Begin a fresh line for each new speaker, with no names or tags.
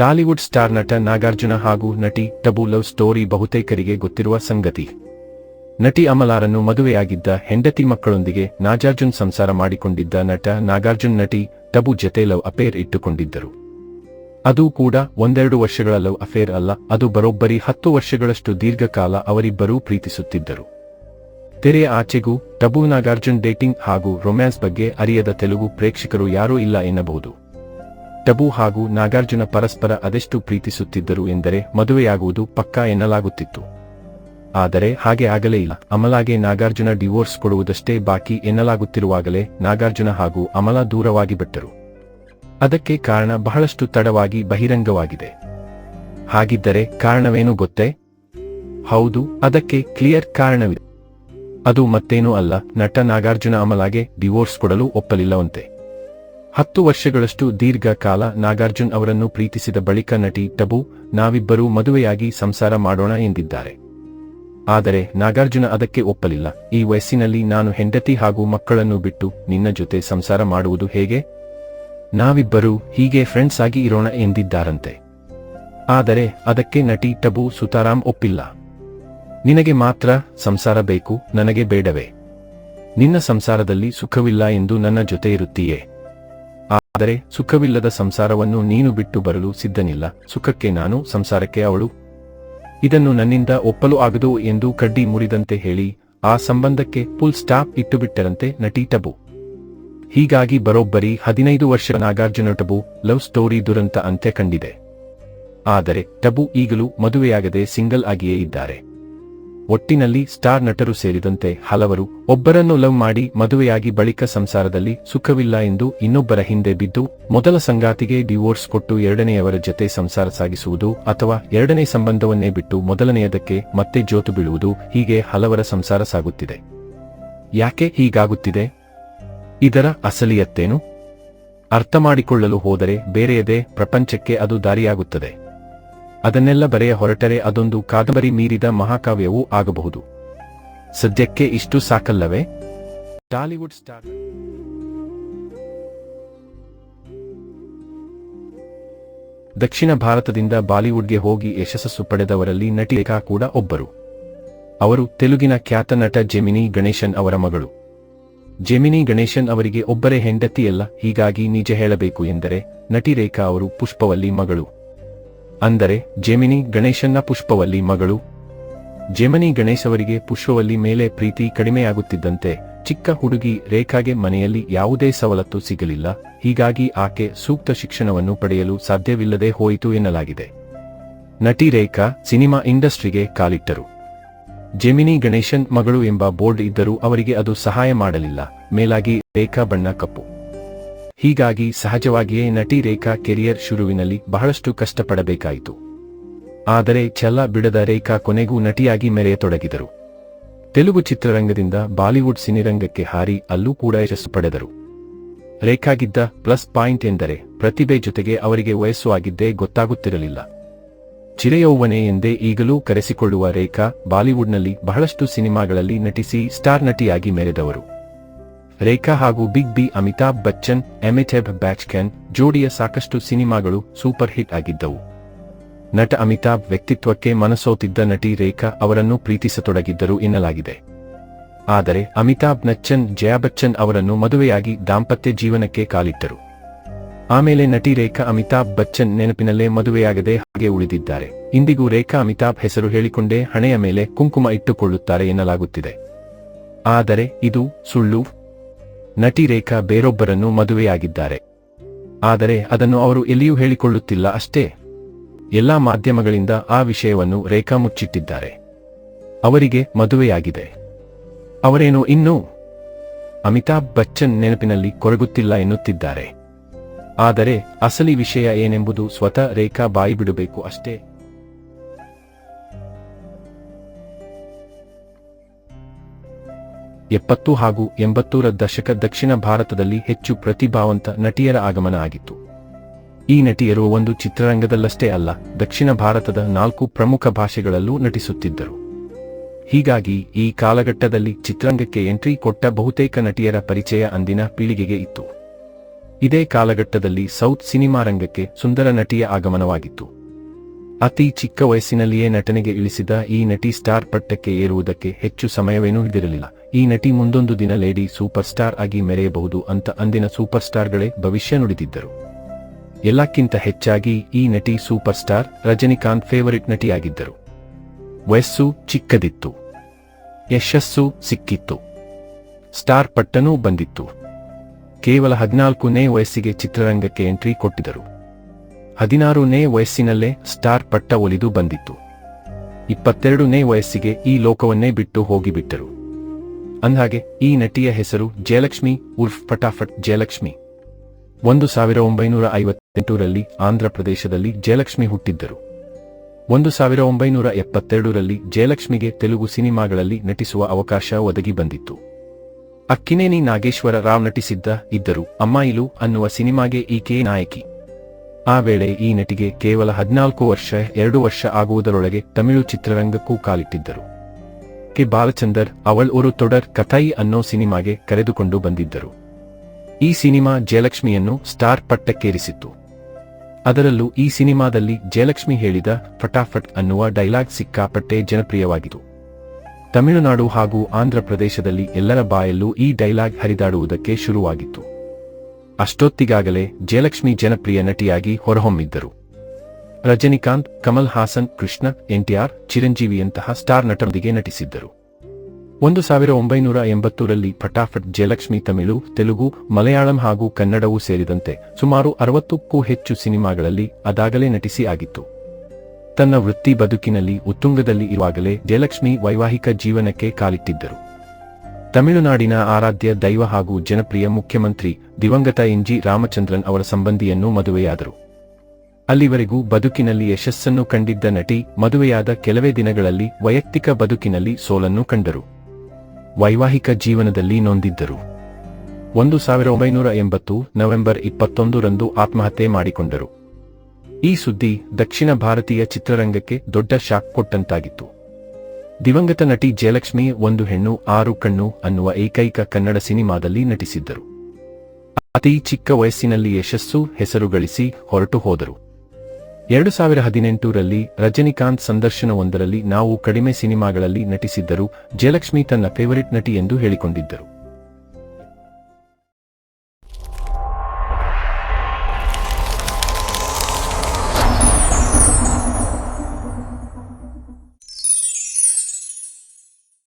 Tollywood star ನಟ ನಾಗಾರ್ಜುನ ಹಾಗೂ ನಟಿ ಟಬು ಲವ್ ಸ್ಟೋರಿ ಬಹುತೇಕರಿಗೆ ಗೊತ್ತಿರುವ ಸಂಗತಿ. ನಟಿ ಅಮಲಾರನ್ನು ಮದುವೆಯಾಗಿದ್ದ ಹೆಂಡತಿ ಮಕ್ಕಳೊಂದಿಗೆ ನಾಗಾರ್ಜುನ್ ಸಂಸಾರ ಮಾಡಿಕೊಂಡಿದ್ದ ನಟ ನಾಗಾರ್ಜುನ್ ನಟಿ ಟಬು ಜತೆ ಲವ್ ಅಫೇರ್ ಇಟ್ಟುಕೊಂಡಿದ್ದರು. ಅದು ಕೂಡ ಒಂದೆರಡು ವರ್ಷಗಳ ಲವ್ ಅಫೇರ್ ಅಲ್ಲ, ಅದು ಬರೋಬ್ಬರಿ ಹತ್ತು ವರ್ಷಗಳಷ್ಟು ದೀರ್ಘಕಾಲ ಅವರಿಬ್ಬರೂ ಪ್ರೀತಿಸುತ್ತಿದ್ದರು. ತೆರೆಯ ಆಚೆಗೂ ಟಬು ನಾಗಾರ್ಜುನ್ ಡೇಟಿಂಗ್ ಹಾಗೂ ರೊಮ್ಯಾನ್ಸ್ ಬಗ್ಗೆ ಅರಿಯದ ತೆಲುಗು ಪ್ರೇಕ್ಷಕರು ಯಾರೂ ಇಲ್ಲ ಎನ್ನಬಹುದು. ಟಬು ಹಾಗೂ ನಾಗಾರ್ಜುನ ಪರಸ್ಪರ ಅದೆಷ್ಟು ಪ್ರೀತಿಸುತ್ತಿದ್ದರು ಎಂದರೆ ಮದುವೆಯಾಗುವುದು ಪಕ್ಕಾ ಎನ್ನಲಾಗುತ್ತಿತ್ತು. ಆದರೆ ಹಾಗೆ ಆಗಲೇ ಇಲ್ಲ. ಅಮಲಾಗೆ ನಾಗಾರ್ಜುನ ಡಿವೋರ್ಸ್ ಕೊಡುವುದಷ್ಟೇ ಬಾಕಿ ಎನ್ನಲಾಗುತ್ತಿರುವಾಗಲೇ ನಾಗಾರ್ಜುನ ಹಾಗೂ ಅಮಲ ದೂರವಾಗಿ ಬಿಟ್ಟರು. ಅದಕ್ಕೆ ಕಾರಣ ಬಹಳಷ್ಟು ತಡವಾಗಿ ಬಹಿರಂಗವಾಗಿದೆ. ಹಾಗಿದ್ದರೆ ಕಾರಣವೇನು ಗೊತ್ತೇ? ಹೌದು, ಅದಕ್ಕೆ ಕ್ಲಿಯರ್ ಕಾರಣವಿದೆ. ಅದು ಮತ್ತೇನೂ ಅಲ್ಲ. ನಟ ನಾಗಾರ್ಜುನ ಅಮಲಾಗೆ ಡಿವೋರ್ಸ್ ಕೊಡಲು ಒಪ್ಪಲಿಲ್ಲವಂತೆ. ಹತ್ತು ವರ್ಷಗಳಷ್ಟು ದೀರ್ಘ ಕಾಲ ನಾಗಾರ್ಜುನ್ ಅವರನ್ನು ಪ್ರೀತಿಸಿದ ಬಳಿಕ ನಟಿ ಟಬು, ನಾವಿಬ್ಬರೂ ಮದುವೆಯಾಗಿ ಸಂಸಾರ ಮಾಡೋಣ ಎಂದಿದ್ದಾರೆ. ಆದರೆ ನಾಗಾರ್ಜುನ ಅದಕ್ಕೆ ಒಪ್ಪಲಿಲ್ಲ. ಈ ವಯಸ್ಸಿನಲ್ಲಿ ನಾನು ಹೆಂಡತಿ ಹಾಗೂ ಮಕ್ಕಳನ್ನು ಬಿಟ್ಟು ನಿನ್ನ ಜೊತೆ ಸಂಸಾರ ಮಾಡುವುದು ಹೇಗೆ? ನಾವಿಬ್ಬರೂ ಹೀಗೆ ಫ್ರೆಂಡ್ಸ್ ಆಗಿ ಇರೋಣ ಎಂದಿದ್ದಾರಂತೆ. ಆದರೆ ಅದಕ್ಕೆ ನಟಿ ಟಬು ಸುತಾರಾಮ್ ಒಪ್ಪಿಲ್ಲ. ನಿನಗೆ ಮಾತ್ರ ಸಂಸಾರ ಬೇಕು, ನನಗೆ ಬೇಡವೇ? ನಿನ್ನ ಸಂಸಾರದಲ್ಲಿ ಸುಖವಿಲ್ಲ ಎಂದು ನನ್ನ ಜೊತೆ ಇರುತ್ತೀಯೇ? ಆದರೆ ಸುಖವಿಲ್ಲದ ಸಂಸಾರವನ್ನು ನೀನು ಬಿಟ್ಟು ಬರಲು ಸಿದ್ಧನಿಲ್ಲ. ಸುಖಕ್ಕೆ ನಾನು, ಸಂಸಾರಕ್ಕೆ ಅವಳು. ಇದನ್ನು ನನ್ನಿಂದ ಒಪ್ಪಲು ಆಗದು ಎಂದು ಕಡ್ಡಿ ಮುರಿದಂತೆ ಹೇಳಿ, ಆ ಸಂಬಂಧಕ್ಕೆ ಫುಲ್ ಸ್ಟಾಪ್ ಇಟ್ಟುಬಿಟ್ಟರಂತೆ ನಟಿ ಟಬು. ಹೀಗಾಗಿ ಬರೋಬ್ಬರಿ ಹದಿನೈದು ವರ್ಷ ನಾಗಾರ್ಜುನ ಟಬು ಲವ್ ಸ್ಟೋರಿ ದುರಂತ ಅಂತ್ಯ ಕಂಡಿದೆ. ಆದರೆ ಟಬು ಈಗಲೂ ಮದುವೆಯಾಗದೆ ಸಿಂಗಲ್ ಆಗಿಯೇ ಇದ್ದಾರೆ. ಒಟ್ಟಿನಲ್ಲಿ ಸ್ಟಾರ್ ನಟರು ಸೇರಿದಂತೆ ಹಲವರು ಒಬ್ಬರನ್ನು ಲವ್ ಮಾಡಿ ಮದುವೆಯಾಗಿ ಬಳಿಕ ಸಂಸಾರದಲ್ಲಿ ಸುಖವಿಲ್ಲ ಎಂದು ಇನ್ನೊಬ್ಬರ ಹಿಂದೆ ಬಿದ್ದು ಮೊದಲ ಸಂಗಾತಿಗೆ ಡಿವೋರ್ಸ್ ಕೊಟ್ಟು ಎರಡನೆಯವರ ಜತೆ ಸಂಸಾರ ಸಾಗಿಸುವುದು ಅಥವಾ ಎರಡನೇ ಸಂಬಂಧವನ್ನೇ ಬಿಟ್ಟು ಮೊದಲನೆಯದಕ್ಕೆ ಮತ್ತೆ ಜೋತು ಬೀಳುವುದು ಹೀಗೆ ಹಲವರ ಸಂಸಾರ ಸಾಗುತ್ತಿದೆ. ಯಾಕೆ ಹೀಗಾಗುತ್ತಿದೆ? ಇದರ ಅಸಲಿಯತ್ತೇನು? ಅರ್ಥ ಮಾಡಿಕೊಳ್ಳಲು ಹೋದರೆ ಬೇರೆಯದೇ ಪ್ರಪಂಚಕ್ಕೆ ಅದು ದಾರಿಯಾಗುತ್ತದೆ. ಅದನ್ನೆಲ್ಲ ಬರೆಯ ಹೊರಟರೆ ಅದೊಂದು ಕಾದಂಬರಿ ಮೀರಿದ ಮಹಾಕಾವ್ಯವೂ ಆಗಬಹುದು. ಸದ್ಯಕ್ಕೆ ಇಷ್ಟು ಸಾಕಲ್ಲವೇ? ಟಾಲಿವುಡ್ ಸ್ಟಾರ್ ದಕ್ಷಿಣ ಭಾರತದಿಂದ ಬಾಲಿವುಡ್ಗೆ ಹೋಗಿ ಯಶಸ್ಸು ಪಡೆದವರಲ್ಲಿ ನಟಿ ರೇಖಾ ಕೂಡ ಒಬ್ಬರು. ಅವರು ತೆಲುಗಿನ ಖ್ಯಾತ ನಟ ಜೆಮಿನಿ ಗಣೇಶನ್ ಅವರ ಮಗಳು. ಜೆಮಿನಿ ಗಣೇಶನ್ ಅವರಿಗೆ ಒಬ್ಬರೇ ಹೆಂಡತಿಯಲ್ಲ, ಹೀಗಾಗಿ ನಿಜ ಹೇಳಬೇಕು ಎಂದರೆ ನಟಿ ರೇಖಾ ಅವರು ಪುಷ್ಪವಲ್ಲಿ ಮಗಳು. ಅಂದರೆ ಜೆಮಿನಿ ಗಣೇಶನ್ನ ಪುಷ್ಪವಲ್ಲಿ ಮಗಳು. ಜೆಮಿನಿ ಗಣೇಶವರಿಗೆ ಪುಷ್ಪವಲ್ಲಿ ಮೇಲೆ ಪ್ರೀತಿ ಕಡಿಮೆಯಾಗುತ್ತಿದ್ದಂತೆ ಚಿಕ್ಕ ಹುಡುಗಿ ರೇಖಾಗೆ ಮನೆಯಲ್ಲಿ ಯಾವುದೇ ಸವಲತ್ತು ಸಿಗಲಿಲ್ಲ. ಹೀಗಾಗಿ ಆಕೆ ಸೂಕ್ತ ಶಿಕ್ಷಣವನ್ನು ಪಡೆಯಲು ಸಾಧ್ಯವಿಲ್ಲದೆ ಹೋಯಿತು ಎನ್ನಲಾಗಿದೆ. ನಟಿ ರೇಖಾ ಸಿನಿಮಾ ಇಂಡಸ್ಟ್ರಿಗೆ ಕಾಲಿಟ್ಟರು. ಜೆಮಿನಿ ಗಣೇಶನ್ ಮಗಳು ಎಂಬ ಬೋರ್ಡ್ ಇದ್ದರೂ ಅವರಿಗೆ ಅದು ಸಹಾಯ ಮಾಡಲಿಲ್ಲ. ಮೇಲಾಗಿ ರೇಖಾ ಬಣ್ಣ ಕಪ್ಪು. ಹೀಗಾಗಿ ಸಹಜವಾಗಿಯೇ ನಟಿ ರೇಖಾ ಕೆರಿಯರ್ ಶುರುವಿನಲ್ಲಿ ಬಹಳಷ್ಟು ಕಷ್ಟಪಡಬೇಕಾಯಿತು. ಆದರೆ ಛಲ ಬಿಡದ ರೇಖಾ ಕೊನೆಗೂ ನಟಿಯಾಗಿ ಮೆರೆಯತೊಡಗಿದರು. ತೆಲುಗು ಚಿತ್ರರಂಗದಿಂದ ಬಾಲಿವುಡ್ ಸಿನಿರಂಗಕ್ಕೆ ಹಾರಿ ಅಲ್ಲೂ ಕೂಡ ಯಶಸ್ಸು ಪಡೆದರು. ರೇಖಾಗಿದ್ದ ಪ್ಲಸ್ ಪಾಯಿಂಟ್ ಎಂದರೆ ಪ್ರತಿಭೆ ಜೊತೆಗೆ ಅವರಿಗೆ ವಯಸ್ಸು ಆಗಿದ್ದೇ ಗೊತ್ತಾಗುತ್ತಿರಲಿಲ್ಲ. ಚಿರಯೌವನೆ ಎಂದೇ ಈಗಲೂ ಕರೆಸಿಕೊಳ್ಳುವ ರೇಖಾ ಬಾಲಿವುಡ್ನಲ್ಲಿ ಬಹಳಷ್ಟು ಸಿನಿಮಾಗಳಲ್ಲಿ ನಟಿಸಿ ಸ್ಟಾರ್ ನಟಿಯಾಗಿ ಮೆರೆದವರು. ರೇಖಾ ಹಾಗೂ ಬಿಗ್ ಬಿ ಅಮಿತಾಬ್ ಬಚ್ಚನ್ ಎಮಿಟೆಬ್ ಬ್ಯಾಚ್ಕೆನ್ ಜೋಡಿಯ ಸಾಕಷ್ಟು ಸಿನಿಮಾಗಳು ಸೂಪರ್ ಹಿಟ್ ಆಗಿದ್ದವು. ನಟ ಅಮಿತಾಬ್ ವ್ಯಕ್ತಿತ್ವಕ್ಕೆ ಮನಸೋತಿದ್ದ ನಟಿ ರೇಖಾ ಅವರನ್ನು ಪ್ರೀತಿಸತೊಡಗಿದ್ದರು ಎನ್ನಲಾಗಿದೆ. ಆದರೆ ಅಮಿತಾಬ್ ನಚ್ಚನ್, ಜಯಾ ಬಚ್ಚನ್ ಅವರನ್ನು ಮದುವೆಯಾಗಿ ದಾಂಪತ್ಯ ಜೀವನಕ್ಕೆ ಕಾಲಿಟ್ಟರು. ಆಮೇಲೆ ನಟಿ ರೇಖಾ ಅಮಿತಾಬ್ ಬಚ್ಚನ್ ನೆನಪಿನಲ್ಲೇ ಮದುವೆಯಾಗದೆ ಹಾಗೆ ಉಳಿದಿದ್ದಾರೆ. ಇಂದಿಗೂ ರೇಖಾ ಅಮಿತಾಬ್ ಹೆಸರು ಹೇಳಿಕೊಂಡೇ ಹಣೆಯ ಮೇಲೆ ಕುಂಕುಮ ಇಟ್ಟುಕೊಳ್ಳುತ್ತಾರೆ ಎನ್ನಲಾಗುತ್ತಿದೆ. ಆದರೆ ಇದು ಸುಳ್ಳು ನಟಿ ರೇಖಾ ಬೇರೊಬ್ಬರನ್ನು ಮದುವೆಯಾಗಿದ್ದಾರೆ. ಆದರೆ ಅದನ್ನು ಅವರು ಎಲ್ಲಿಯೂ ಹೇಳಿಕೊಳ್ಳುತ್ತಿಲ್ಲ ಅಷ್ಟೇ. ಎಲ್ಲಾ ಮಾಧ್ಯಮಗಳಿಂದ ಆ ವಿಷಯವನ್ನು ರೇಖಾ ಮುಚ್ಚಿಟ್ಟಿದ್ದಾರೆ. ಅವರಿಗೆ ಮದುವೆಯಾಗಿದೆ. ಅವರೇನು ಇನ್ನೂ ಅಮಿತಾಬ್ ಬಚ್ಚನ್ ನೆನಪಿನಲ್ಲಿ ಕೊರಗುತ್ತಿಲ್ಲ ಎನ್ನುತ್ತಿದ್ದಾರೆ. ಆದರೆ ಅಸಲಿ ವಿಷಯ ಏನೆಂಬುದು ಸ್ವತಃ ರೇಖಾ ಬಾಯಿ ಬಿಡಬೇಕು ಅಷ್ಟೇ. ಎಪ್ಪತ್ತು ಹಾಗೂ ಎಂಬತ್ತೂರ ದಶಕ ದಕ್ಷಿಣ ಭಾರತದಲ್ಲಿ ಹೆಚ್ಚು ಪ್ರತಿಭಾವಂತ ನಟಿಯರ ಆಗಮನ ಆಗಿತ್ತು. ಈ ನಟಿಯರು ಒಂದು ಚಿತ್ರರಂಗದಲ್ಲಷ್ಟೇ ಅಲ್ಲ, ದಕ್ಷಿಣ ಭಾರತದ ನಾಲ್ಕು ಪ್ರಮುಖ ಭಾಷೆಗಳಲ್ಲೂ ನಟಿಸುತ್ತಿದ್ದರು. ಹೀಗಾಗಿ, ಈ ಕಾಲಘಟ್ಟದಲ್ಲಿ ಚಿತ್ರರಂಗಕ್ಕೆ ಎಂಟ್ರಿ ಕೊಟ್ಟ ಬಹುತೇಕ ನಟಿಯರ ಪರಿಚಯ ಅಂದಿನ ಪೀಳಿಗೆಗೆ ಇತ್ತು. ಇದೇ ಕಾಲಘಟ್ಟದಲ್ಲಿ ಸೌತ್ ಸಿನಿಮಾ ರಂಗಕ್ಕೆ ಸುಂದರ ನಟಿಯ ಆಗಮನವಾಗಿತ್ತು. ಅತಿ ಚಿಕ್ಕ ವಯಸ್ಸಿನಲ್ಲಿಯೇ ನಟನೆಗೆ ಇಳಿಸಿದ ಈ ನಟಿ ಸ್ಟಾರ್ ಪಟ್ಟಕ್ಕೆ ಏರುವುದಕ್ಕೆ ಹೆಚ್ಚು ಸಮಯವೇನೂ ಹಿಡಿದಿರಲಿಲ್ಲ. ಈ ನಟಿ ಮುಂದೊಂದು ದಿನ ಲೇಡಿ ಸೂಪರ್ ಸ್ಟಾರ್ ಆಗಿ ಮೆರೆಯಬಹುದು ಅಂತ ಅಂದಿನ ಸೂಪರ್ ಸ್ಟಾರ್ಗಳೇ ಭವಿಷ್ಯ ನುಡಿದಿದ್ದರು. ಎಲ್ಲಕ್ಕಿಂತ ಹೆಚ್ಚಾಗಿ ಈ ನಟಿ ಸೂಪರ್ ಸ್ಟಾರ್ ರಜನಿಕಾಂತ್ ಫೇವರಿಟ್ ನಟಿಯಾಗಿದ್ದರು. ವಯಸ್ಸು ಚಿಕ್ಕದಿತ್ತು. ಯಶಸ್ಸು ಸಿಕ್ಕಿತ್ತು. ಸ್ಟಾರ್ ಪಟ್ಟನೂ ಬಂದಿತ್ತು. ಕೇವಲ ಹದಿನಾಲ್ಕನೇ ವಯಸ್ಸಿಗೆ ಚಿತ್ರರಂಗಕ್ಕೆ ಎಂಟ್ರಿ ಕೊಟ್ಟಿದ್ದರು. ಹದಿನಾರನೇ ವಯಸ್ಸಿನಲ್ಲೇ ಸ್ಟಾರ್ ಪಟ್ಟ ಒಲಿದು ಬಂದಿತ್ತು. ಇಪ್ಪತ್ತೆರಡನೇ ವಯಸ್ಸಿಗೆ ಈ ಲೋಕವನ್ನೇ ಬಿಟ್ಟು ಹೋಗಿಬಿಟ್ಟರು. ಅಂದಹಾಗೆ, ಈ ನಟಿಯ ಹೆಸರು ಜಯಲಕ್ಷ್ಮಿ ಉರ್ಫ್ ಪಟಾಫಟ್ ಜಯಲಕ್ಷ್ಮಿ. ಒಂದು ಸಾವಿರ ಒಂಬೈನೂರ ಐವತ್ತೆಂಟರಲ್ಲಿ ಆಂಧ್ರ ಪ್ರದೇಶದಲ್ಲಿ ಜಯಲಕ್ಷ್ಮಿ ಹುಟ್ಟಿದ್ದರು. ಒಂದು ಸಾವಿರ ಒಂಬೈನೂರ ಎಪ್ಪತ್ತೆರಡರಲ್ಲಿ ಜಯಲಕ್ಷ್ಮಿಗೆ ತೆಲುಗು ಸಿನಿಮಾಗಳಲ್ಲಿ ನಟಿಸುವ ಅವಕಾಶ ಒದಗಿ ಬಂದಿತ್ತು. ಅಕ್ಕಿನೇನಿ ನಾಗೇಶ್ವರ ರಾವ್ ನಟಿಸಿದ್ದ ಇದ್ದರು ಅಮ್ಮಾಯಿಲು ಅನ್ನುವ ಸಿನಿಮಾಗೆ ಈಕೆ ನಾಯಕಿ. ಆ ವೇಳೆ ಈ ನಟಿಗೆ ಕೇವಲ ಹದಿನಾಲ್ಕು ವರ್ಷ, ಎರಡು ವರ್ಷ ಆಗುವುದರೊಳಗೆ ತಮಿಳು ಚಿತ್ರರಂಗಕ್ಕೂ ಕಾಲಿಟ್ಟಿದ್ದರು. ಕೆ. ಬಾಲಚಂದರ್ ಅವಳ್ ಒರು ತೊಡರ್ ಕಥೈ ಅನ್ನೋ ಸಿನಿಮಾಗೆ ಕರೆದುಕೊಂಡು ಬಂದಿದ್ದರು. ಈ ಸಿನಿಮಾ ಜಯಲಕ್ಷ್ಮಿಯನ್ನು ಸ್ಟಾರ್ ಪಟ್ಟಕ್ಕೇರಿಸಿತ್ತು. ಅದರಲ್ಲೂ ಈ ಸಿನಿಮಾದಲ್ಲಿ ಜಯಲಕ್ಷ್ಮಿ ಹೇಳಿದ ಫಟಾಫಟ್ ಅನ್ನುವ ಡೈಲಾಗ್ ಸಿಕ್ಕಾಪಟ್ಟೆ ಜನಪ್ರಿಯವಾಗಿತ್ತು. ತಮಿಳುನಾಡು ಹಾಗೂ ಆಂಧ್ರ ಪ್ರದೇಶದಲ್ಲಿ ಎಲ್ಲರ ಬಾಯಲ್ಲೂ ಈ ಡೈಲಾಗ್ ಹರಿದಾಡುವುದಕ್ಕೆ ಶುರುವಾಗಿತ್ತು. ಅಷ್ಟೊತ್ತಿಗಾಗಲೇ ಜಯಲಕ್ಷ್ಮಿ ಜನಪ್ರಿಯ ನಟಿಯಾಗಿ ಹೊರಹೊಮ್ಮಿದ್ದರು. ರಜನಿಕಾಂತ್, ಕಮಲ್ ಹಾಸನ್, ಕೃಷ್ಣ, ಎನ್ಟಿಆರ್, ಚಿರಂಜೀವಿಯಂತಹ ಸ್ಟಾರ್ ನಟರೊಂದಿಗೆ ನಟಿಸಿದ್ದರು. ಒಂದು ಸಾವಿರ ಒಂಬೈನೂರ ಎಂಬತ್ತರಲ್ಲಿ ಫಟಾಫಟ್ ಜಯಲಕ್ಷ್ಮಿ ತಮಿಳು, ತೆಲುಗು, ಮಲಯಾಳಂ ಹಾಗೂ ಕನ್ನಡವೂ ಸೇರಿದಂತೆ ಸುಮಾರು ಅರವತ್ತಕ್ಕೂ ಹೆಚ್ಚು ಸಿನಿಮಾಗಳಲ್ಲಿ ಅದಾಗಲೇ ನಟಿಸಿ ಆಗಿತ್ತು. ತನ್ನ ವೃತ್ತಿ ಬದುಕಿನಲ್ಲಿ ಉತ್ತುಂಗದಲ್ಲಿ ಇರುವಾಗಲೇ ಜಯಲಕ್ಷ್ಮಿ ವೈವಾಹಿಕ ಜೀವನಕ್ಕೆ ಕಾಲಿಟ್ಟಿದ್ದರು. ತಮಿಳುನಾಡಿನ ಆರಾಧ್ಯ ದೈವ ಹಾಗೂ ಜನಪ್ರಿಯ ಮುಖ್ಯಮಂತ್ರಿ ದಿವಂಗತ ಎನ್ಜಿ ರಾಮಚಂದ್ರನ್ ಅವರ ಸಂಬಂಧಿಯನ್ನು ಮದುವೆಯಾದರು. ಅಲ್ಲಿವರೆಗೂ ಬದುಕಿನಲ್ಲಿ ಯಶಸ್ಸನ್ನು ಕಂಡಿದ್ದ ನಟಿ ಮದುವೆಯಾದ ಕೆಲವೇ ದಿನಗಳಲ್ಲಿ ವೈಯಕ್ತಿಕ ಬದುಕಿನಲ್ಲಿ ಸೋಲನ್ನು ಕಂಡರು. ವೈವಾಹಿಕ ಜೀವನದಲ್ಲಿ ನೊಂದಿದ್ದರು. ಒಂದು ಸಾವಿರ ಒಂಬೈನೂರ ಎಂಬತ್ತು ನವೆಂಬರ್ ಇಪ್ಪತ್ತೊಂದರಂದು ಆತ್ಮಹತ್ಯೆ ಮಾಡಿಕೊಂಡರು. ಈ ಸುದ್ದಿ ದಕ್ಷಿಣ ಭಾರತೀಯ ಚಿತ್ರರಂಗಕ್ಕೆ ದೊಡ್ಡ ಶಾಕ್ ಕೊಟ್ಟಂತಾಗಿತ್ತು. ದಿವಂಗತ ನಟಿ ಜಯಲಕ್ಷ್ಮಿ ಒಂದು ಹೆಣ್ಣು, ಆರು ಕಣ್ಣು ಅನ್ನುವ ಏಕೈಕ ಕನ್ನಡ ಸಿನಿಮಾದಲ್ಲಿ ನಟಿಸಿದ್ದರು. ಅತಿ ಚಿಕ್ಕ ವಯಸ್ಸಿನಲ್ಲಿ ಯಶಸ್ಸು ಹೆಸರು ಗಳಿಸಿ ಹೊರಟು ಹೋದರು. ಎರಡು ಸಾವಿರ ಹದಿನೆಂಟರಲ್ಲಿ ರಜನಿಕಾಂತ್ ಸಂದರ್ಶನವೊಂದರಲ್ಲಿ ನಾವು ಕಡಿಮೆ ಸಿನಿಮಾಗಳಲ್ಲಿ ನಟಿಸಿದ್ದರೂ, ಜಯಲಕ್ಷ್ಮಿ ತನ್ನ ಫೇವರಿಟ್ ನಟಿ ಎಂದು ಹೇಳಿಕೊಂಡಿದ್ದರು.